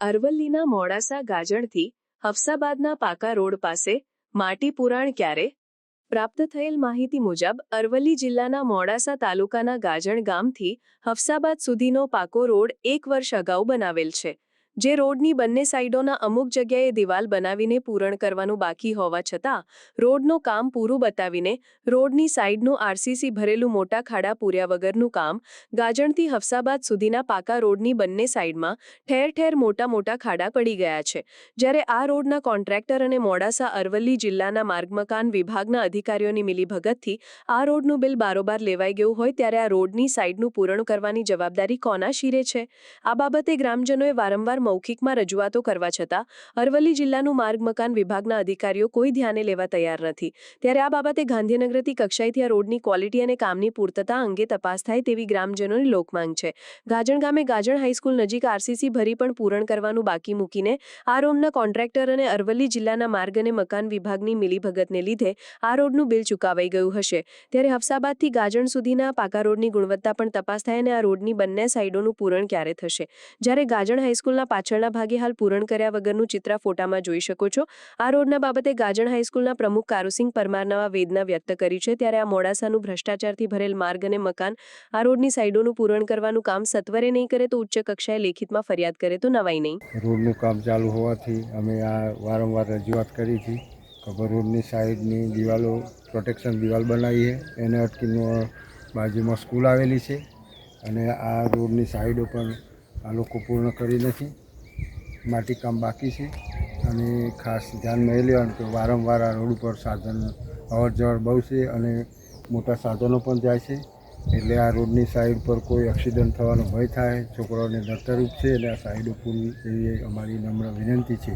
અરવલ્લીના મોડાસા ગાજણથી હફસાબાદના પાકા રોડ પાસે માટી પુરાણ ક્યારે? પ્રાપ્ત થયેલ માહિતી મુજબ, અરવલ્લી જિલ્લાના મોડાસા તાલુકાના ગાજણ ગામથી હફસાબાદ સુધીનો પાકો રોડ એક વર્ષ અગાઉ બનાવેલ છે. જે રોડની બંને સાઈડોના અમુક જગ્યાએ દિવાલ બનાવીને પૂરણ કરવાનું બાકી હોવા છતાં, રોડનું કામ પૂરું બતાવીને રોડની સાઈડનું આરસીસી ભરેલું મોટા ખાડા પૂર્યા વગરનું કામ, ગાજણથી હફસાબાદ સુધીના પાકા રોડની બંને સાઈડમાં ઠેર ઠેર મોટા મોટા ખાડા પડી ગયા છે. જ્યારે આ રોડના કોન્ટ્રાક્ટર અને મોડાસા અરવલ્લી જિલ્લાના માર્ગ વિભાગના અધિકારીઓની મિલીભગતથી આ રોડનું બિલ બારોબાર લેવાઈ ગયું હોય ત્યારે આ રોડની સાઈડનું પૂરણ કરવાની જવાબદારી કોના શિરે છે? આ બાબતે ગ્રામજનોએ વારંવાર મૌખિકમાં રજૂઆતો કરવા છતાં, અરવલ્લી જિલ્લાનું માર્ગ મકાન વિભાગના અધિકારીઓ કોઈ ધ્યાને લેવા તૈયાર નથી. ત્યારે આ બાબતે ગાંધીનગરથી કક્ષાએથી આ રોડની ક્વોલિટી અને કામની પૂર્તતા અંગે તપાસ થાય તેવી ગ્રામજનોની લોકમાંગ છે. ગાજણ ગામે ગાજણ હાઈસ્કૂલ નજીક આરસીસી ભરી પણ પૂરણ કરવાનું બાકી મૂકીને, આ રોડના કોન્ટ્રાક્ટર અને અરવલ્લી જિલ્લાના માર્ગ અને મકાન વિભાગની મિલીભગતને લીધે આ રોડનું બિલ ચૂકવાઈ ગયું હશે. ત્યારે હફસાબાદથી ગાજણ સુધીના પાકા રોડની ગુણવત્તા પણ તપાસ થાય અને આ રોડની બંને સાઈડોનું પૂરણ ક્યારે થશે? જ્યારે ગાજણ હાઈસ્કૂલના પાછળના ભાગે હાલ પૂરણ કર્યા વગરનું ચિત્ર ફોટામાં જોઈ શકો છો. આ રોડના બાબતે ગાજણ હાઈસ્કૂલના પ્રમુખ કારુસિંહ પરમાર નવા વેદના વ્યક્ત કરી છે. ત્યારે આ મોડાસાનું ભ્રષ્ટાચારથી ભરેલ માર્ગ અને મકાન આ રોડની સાઈડોનું પૂરણ કરવાનું કામ સત્વરે નહીં કરે તો ઉચ્ચ કક્ષાએ લેખિતમાં ફરિયાદ કરે તો નવાઈ નહીં. રોડનું કામ ચાલુ હોવાથી અમે આ વારંવાર રજૂઆત કરી હતી રોડની સાઈડની દિવાલો પ્રોટેક્શન દિવાલ બનાવી છે. એને અટકીને બાજુમાં સ્કૂલ આવેલી છે અને આ રોડની સાઈડો પણ આ લોકો પૂર્ણ કરી નથી. માટી કામ બાકી છે. અને ખાસ ધ્યાન નહીં લેવાનું કે વારંવાર આ રોડ ઉપર સાધન અવર જવર બહુ છે અને મોટા સાધનો પણ જાય છે. એટલે આ રોડની સાઈડ પર કોઈ એક્સિડન્ટ થવાનો ભય થાય, છોકરાઓને દત્તરૂપ છે, એટલે આ સાઈડો પૂરી એવી અમારી નમ્ર વિનંતી છે.